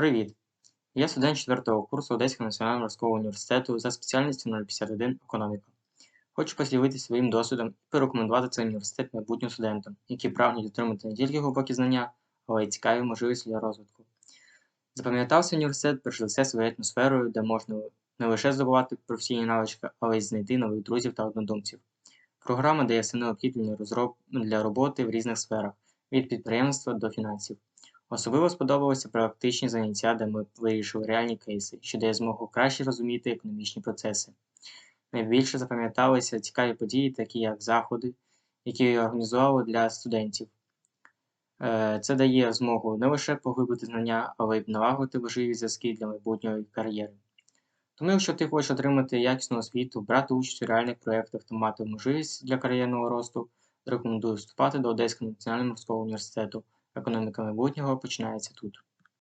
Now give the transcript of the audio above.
Привіт! Я студент 4 курсу Одеського національного морського університету за спеціальністю 051 економіка. Хочу поділитися своїм досвідом і порекомендувати цей університет майбутнім студентам, які прагнуть отримати не тільки глибокі знання, але й цікаві можливості для розвитку. Запам'ятався університет все своєю атмосферою, де можна не лише здобувати професійні навички, але й знайти нових друзів та однодумців. Програма дає все необхідне розроб... для роботи в різних сферах від підприємства до фінансів. Особливо сподобалися практичні заняття, де ми вирішили реальні кейси, що дає змогу краще розуміти економічні процеси. Найбільше запам'яталися цікаві події, такі як заходи, які організували для студентів. Е, це дає змогу не лише поглибити знання, але й налагодити важливі зв'язки для майбутньої кар'єри. Тому, якщо ти хочеш отримати якісну освіту, брати участь у реальних проєктах та мати можливість для кар'єрного росту, рекомендую вступати до Одеського національного морського університету. Економіка майбутнього починається тут.